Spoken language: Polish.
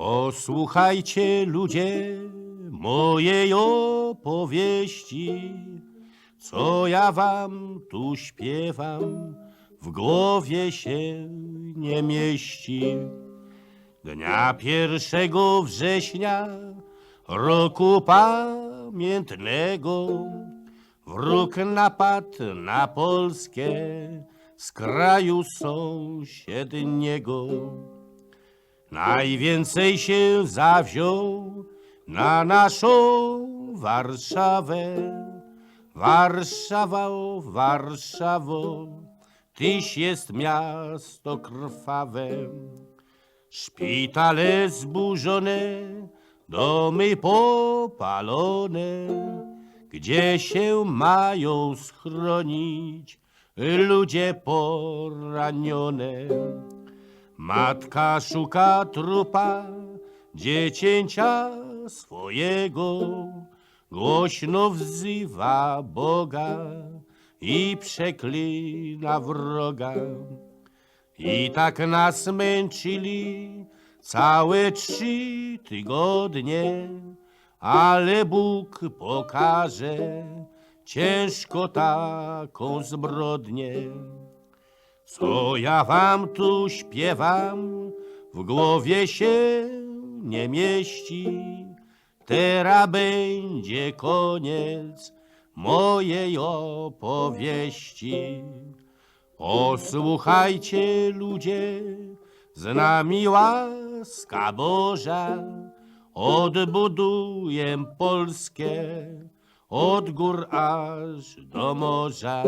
Posłuchajcie ludzie mojej opowieści, co ja wam tu śpiewam, w głowie się nie mieści. Dnia pierwszego września roku pamiętnego wróg napadł na Polskę z kraju sąsiedniego. Najwięcej się zawziął na naszą Warszawę. Warszawa, Warszawo, tyś jest miasto krwawe. Szpitale zburzone, domy popalone, gdzie się mają schronić ludzie poranione. Matka szuka trupa dziecięcia swojego, głośno wzywa Boga i przeklina wroga. I tak nas męczyli całe trzy tygodnie, ale Bóg pokaże ciężko taką zbrodnię. Co ja wam tu śpiewam, w głowie się nie mieści. Teraz będzie koniec mojej opowieści. Posłuchajcie ludzie, z nami łaska Boża, odbuduję Polskę od gór aż do morza.